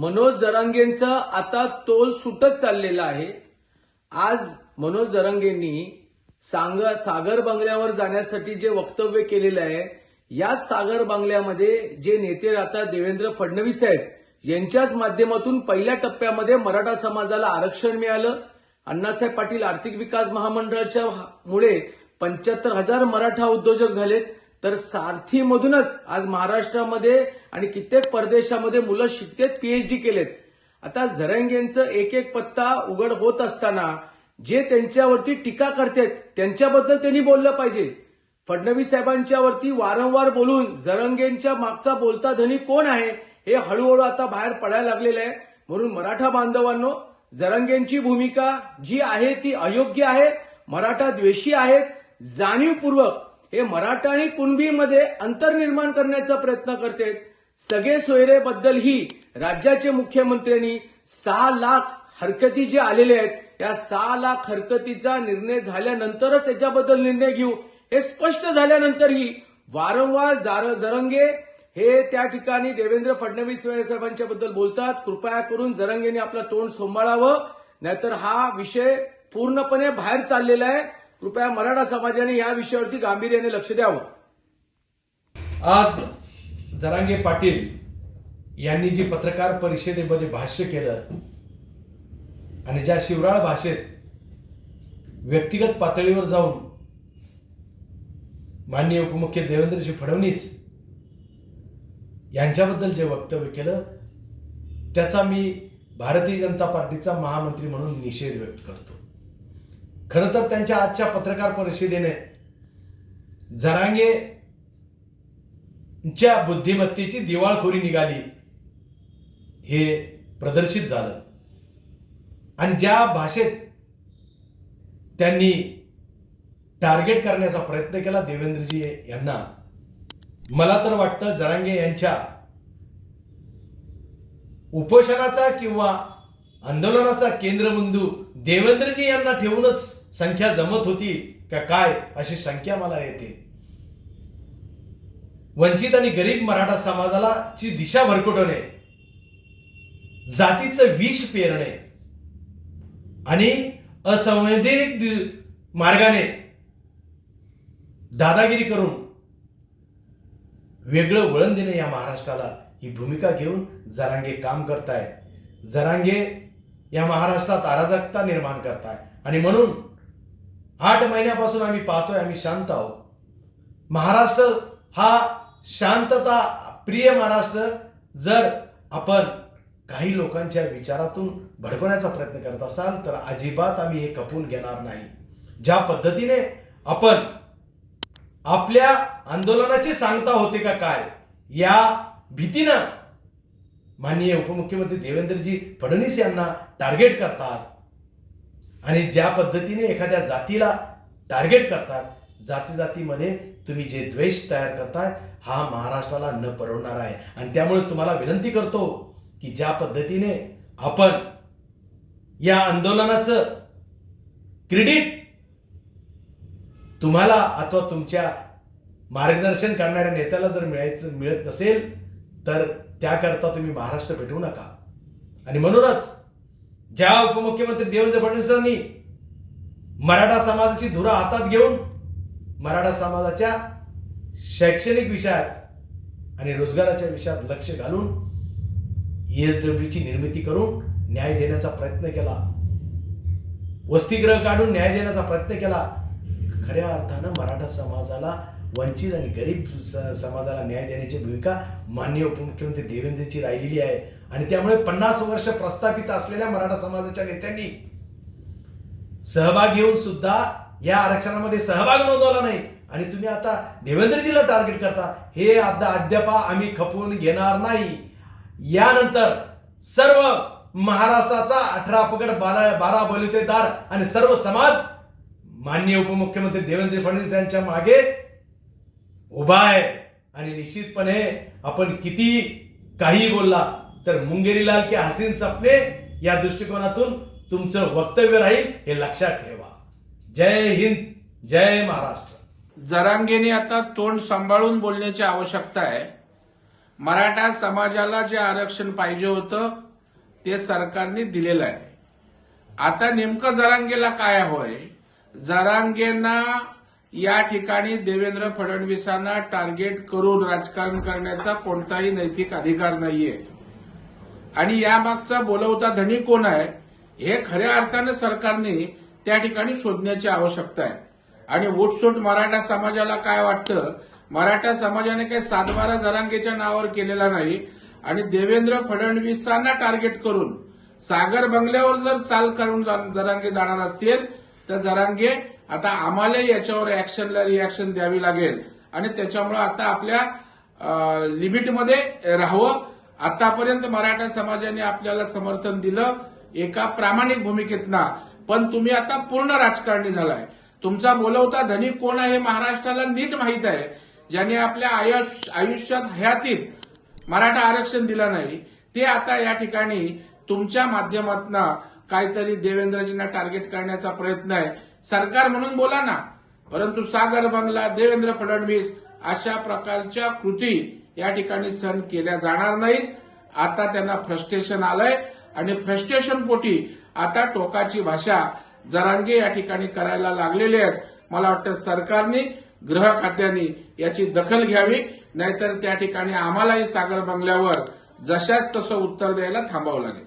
मनोज जरांगेंचा आता तोल सुटत चाललेला आहे. आज मनोज जरांगेंनी सांग सागर बंगल्यावर जाण्यासाठी जे वक्तव्य केलेलं आहे या सागर बंगल्यामध्ये जे नेते राहतात देवेंद्र फडणवीस आहेत यांच्याच माध्यमातून पहिल्या टप्प्यामध्ये मराठा समाजाला आरक्षण मिळालं. अण्णासाहेब पाटील आर्थिक विकास महामंडळाच्या मुळे पंच्याहत्तर हजार मराठा उद्योजक झालेत. तर सारथीमधूनच आज महाराष्ट्रामध्ये आणि कित्येक परदेशामध्ये मुलं शिकतेत पीएचडी केलेत. आता झरंगेंचं एक एक पत्ता उघड होत असताना जे त्यांच्यावरती टीका करतात त्यांच्याबद्दल त्यांनी बोललं पाहिजे. फडणवीस साहेबांच्या वरती वारंवार बोलून जरंगेंच्या मागचा बोलता धनी कोण आहे हे हळूहळू आता बाहेर पडायला लागलेलं आहे. म्हणून मराठा बांधवांनो जरंगेंची भूमिका जी आहे ती अयोग्य आहे मराठा द्वेषी आहेत जाणीवपूर्वक हे मराठा आणि कुणबीमध्ये अंतर निर्माण करण्याचा प्रयत्न करते सगळे सोयरेबद्दलही राज्याचे मुख्यमंत्र्यांनी सहा लाख हरकती जे आलेले आहेत या सहा लाख हरकतीचा निर्णय झाल्यानंतरच त्याच्याबद्दल निर्णय घेऊ हे स्पष्ट झाल्यानंतरही वारंवार जार- जरंगे हे त्या ठिकाणी देवेंद्र फडणवीस साहेबांच्या बद्दल बोलतात. कृपया करून जरंगेने आपलं तोंड सांभाळावं. नाहीतर हा विषय पूर्णपणे बाहेर चाललेला आहे. कृपया मराठा समाजाने या विषयावरती गांभीर्याने लक्ष द्यावं. आज जरांगे पाटील यांनी जी पत्रकार परिषदेमध्ये भाष्य केलं आणि ज्या शिवराळ भाषेत व्यक्तिगत पातळीवर जाऊन माननीय उपमुख्य देवेंद्रजी फडणवीस यांच्याबद्दल जे वक्तव्य केलं त्याचा मी भारतीय जनता पार्टीचा महामंत्री म्हणून निषेध व्यक्त करतो. खरं तर त्यांच्या आजच्या पत्रकार परिषदेने जरांगेच्या बुद्धिमत्तेची दिवाळखोरी निघाली हे प्रदर्शित झालं. आणि ज्या भाषेत त्यांनी टार्गेट करण्याचा प्रयत्न केला देवेंद्रजी यांना मला तर वाटतं जरांगे यांच्या उपोषणाचा किंवा आंदोलनाचा केंद्रबिंदू देवेंद्रजी यांना ठेवूनच संख्या जमत होती का काय अशी संख्या मला येते. वंचित आणि गरीब मराठा समाजाला ची दिशा भरकटवणे जातीचं विष पेरणे आणि असंवैधानिक मार्गाने दादागिरी करून वेगळं वळण देणे या महाराष्ट्राला ही भूमिका घेऊन जरांगे काम करताय जरांगे या महाराष्ट्रात अराजकता निर्माण करताय. आणि म्हणून आठ महिन्यापासून आम्ही पाहतोय आम्ही शांत आहोत. महाराष्ट्र हा शांतता प्रिय महाराष्ट्र जर आपण काही लोकांच्या विचारातून भडकवण्याचा प्रयत्न करत असाल तर अजिबात आम्ही हे कपून घेणार नाही. ज्या पद्धतीने आपण आपल्या आंदोलनाची सांगता होते का काय या भीतीनं माननीय उपमुख्यमंत्री देवेंद्रजी फडणवीस यांना टार्गेट करतात. आणि ज्या पद्धतीने एखाद्या जातीला टार्गेट करतात जाती जातीमध्ये तुम्ही जे द्वेष तयार करताय हा महाराष्ट्राला न परवडणार आहे. आणि त्यामुळे तुम्हाला विनंती करतो की ज्या पद्धतीने आपण या आंदोलनाचं क्रेडिट तुम्हाला अथवा तुमच्या मार्गदर्शन करणाऱ्या नेत्याला जर मिळायचं मिळत नसेल तर त्याकरता तुम्ही महाराष्ट्र भेटवू नका. आणि म्हणूनच ज्या उपमुख्यमंत्री देवेंद्र फडणवीसांनी मराठा समाजाची धुरा हातात घेऊन मराठा समाजाच्या शैक्षणिक विषयात आणि रोजगाराच्या विषयात लक्ष घालून ईएसडब्ल्यूची निर्मिती करून न्याय देण्याचा प्रयत्न केला. वसतिग्रह काढून न्याय देण्याचा प्रयत्न केला. खऱ्या अर्थानं मराठा समाजाला वंचित आणि गरीब स- समाजाला न्याय देण्याची भूमिका माननीय उपमुख्यमंत्री देवेंद्रची राहिलेली आहे. आणि त्यामुळे पन्नास वर्ष प्रस्थापित असलेल्या मराठा समाजाच्या नेत्यांनी सहभाग घेऊन सुद्धा या आरक्षणामध्ये सहभाग नोंदवला नाही. आणि तुम्ही आता देवेंद्रजीला टार्गेट करता. हे आता अद्याप आम्ही खपवून घेणार नाही. यानंतर सर्व महाराष्ट्राचा अठरा पकड बारा बारा बलुतेदार आणि सर्व समाज माननीय उपमुख्यमंत्री देवेंद्र फडणवीस यांच्या मागे उभा आहे आणि निश्चितपणे आपण किती काही बोलला तर मुंगेरीलाल के हसीन सपने या दृष्टिकोनातून तुमचं वक्तव्य राहील हे लक्षात ठेवा. जय हिंद जय महाराष्ट्र. जरांगेने आता तोंड सांभाळून बोलण्याची आवश्यकता आहे. मराठा समाजाला जे आरक्षण पाहिजे होतं ते सरकारने दिलेलं आहे. आता नेमकं जरांगेला काय होय जरांगेंना या ठिकाणी देवेंद्र फडणवीसांना टार्गेट करून राजकारण करण्याचा कोणताही नैतिक अधिकार नाहीये. आणि यामागचा बोलवता धनी कोण आहे हे खऱ्या अर्थानं सरकारने त्या ठिकाणी शोधण्याची आवश्यकता आहे. आणि उठसूट मराठा समाजाला काय वाटतं? मराठा समाजाने काही सातबारा जरांगेच्या नावावर केलेला नाही. आणि देवेंद्र फडणवीसांना टार्गेट करून सागर बंगल्यावर जर चाल करून जा- जरांगे जाणार असतील तर जरांगे आता आम्हाला याच्यावर ऍक्शनला रिॲक्शन द्यावी लागेल. आणि त्याच्यामुळे आता आपल्या लिमिटमध्ये राहावं. आतापर्यंत मराठा समाजाने आपल्याला समर्थन दिलं एका प्रामाणिक भूमिकेतना. पण तुम्ही आता पूर्ण राजकारणी झालाय. तुमचा बोलवता धनी कोण आहे हे महाराष्ट्राला नीट माहीत आहे. ज्याने आपल्या आयुष्यात हयातीत मराठा आरक्षण दिलं नाही. ते आता या ठिकाणी तुमच्या माध्यमातून काहीतरी देवेंद्रजींना टार्गेट करण्याचा प्रयत्न आहे. सरकार म्हणून बोला ना. परंतु सागर बंगला देवेंद्र फडणवीस अशा प्रकारच्या कृती या ठिकाणी सहन केल्या जाणार नाहीत. आता त्यांना फ्रस्ट्रेशन आलंय आणि फ्रस्ट्रेशन पोटी आता टोकाची भाषा जरांगे या ठिकाणी करायला लागलेले आहेत. मला वाटतं सरकारने गृह खात्याने याची दखल घ्यावी नाहीतर त्या ठिकाणी आम्हालाही सागर बंगल्यावर जशाच तसं उत्तर द्यायला थांबावं लागेल.